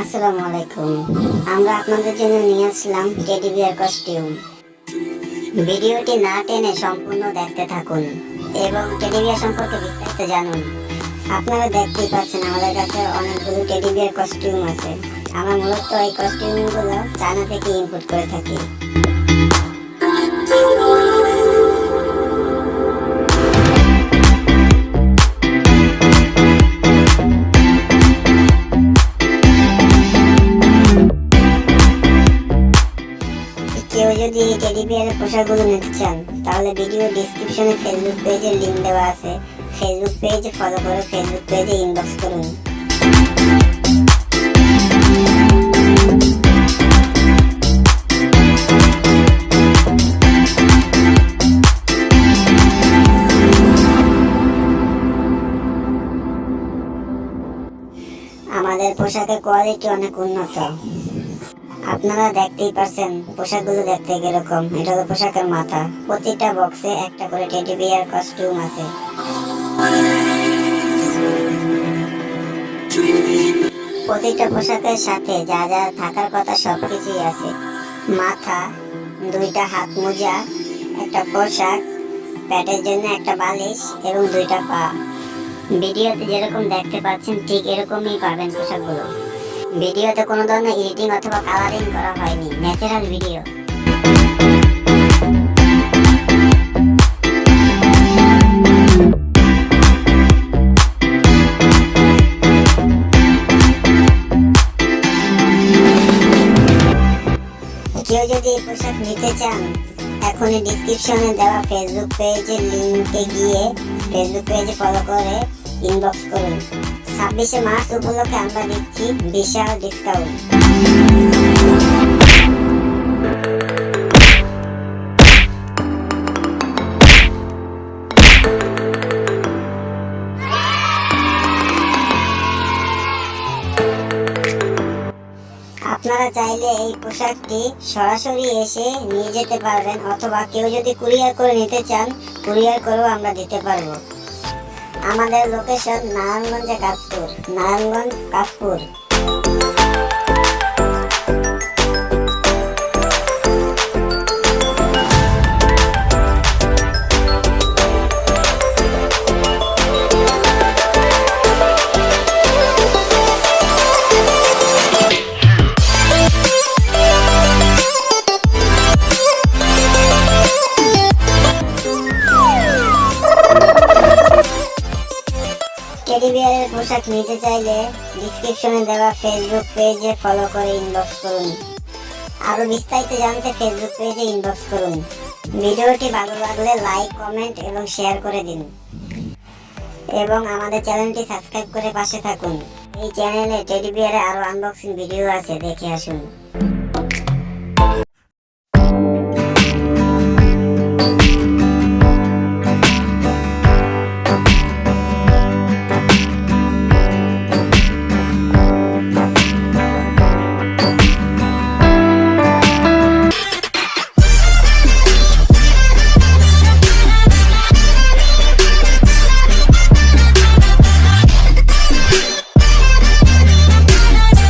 আসসালামু আলাইকুম। আমরা আপনাদের জন্য নিয়ে আসলাম টেডি বিয়ার কস্টিউম ভিডিওটি না টেনে সম্পূর্ণ দেখতে থাকুন এবং টেডি বিয়ার সম্পর্কে বিস্তারিত জানুন। আপনারা দেখতেই পাচ্ছেন আমাদের কাছে অনেকগুলো টেডি বিয়ার কস্টিউম আছে। আমরা মূলত এই কস্টিউমগুলো চায়না থেকে ইম্পোর্ট করে থাকি। যদি টেডি বিয়ারের পোশাকগুলো নিতে চান, তাহলে ভিডিও ডিসক্রিপশনে ফেসবুক পেজের লিংক দেওয়া আছে। ফেসবুক পেজ ফলো করে ফেসবুক পেজে ইনবক্স করুন। আমাদের পোশাকের কোয়ালিটি অনেক উন্নত। আপনারা দেখতেই পারছেন, পোশাকগুলো দেখতে কীরকম। এটা হলো পোশাকের মাথা। প্রতিটা বক্সে একটা করে টেডি বিয়ার কস্টিউম আছে। প্রতিটা পোশাকের সাথে যা যা থাকার কথা সবকিছুই আছে। মাথা, দুইটা হাত মোজা, একটা পোশাক, প্যাটের জন্য একটা বালিশ এবং দুইটা পা। ভিডিওতে যেরকম দেখতে পাচ্ছেন, ঠিক এরকমই পাবেন পোশাকগুলো। ভিডিওতে কোনো ধরনের এডিটিং অথবা কালারিং করা হয়নি ন্যাচারাল ভিডিও কেউ যদি এই পোশাক নিতে চান, এখনই ডিসক্রিপশনে দেওয়া ফেসবুক পেজের লিঙ্কে গিয়ে ফেসবুক পেজে ফলো করে ইনবক্স করুন। ছাব্বিশে মার্চ উপলক্ষে আমরা দিচ্ছি বিশাল ডিসকাউন্ট আপনারা চাইলে এই পোশাকটি সরাসরি এসে নিয়ে যেতে পারবেন, অথবা কেউ যদি কুরিয়ার করে নিতে চান, কুরিয়ার করেও আমরা দিতে পারব। আমাদের লোকেশন নারায়ণগঞ্জে কাশপুর নারায়ণগঞ্জ কাশপুর পোশাক নিতে চাইলে ডিসক্রিপশনে দেওয়া ফেসবুক পেজে ফলো করে ইনবক্স করুন। আরও বিস্তারিত জানতে ফেসবুক পেজে ইনবক্স করুন। ভিডিওটি ভালো লাগলে লাইক কমেন্ট এবং শেয়ার করে দিন। এবং আমাদের চ্যানেলটি সাবস্ক্রাইব করে পাশে থাকুন। এই চ্যানেলে টেডি বিয়ারে আরও আনবক্সিং ভিডিও আছে, দেখে আসুন।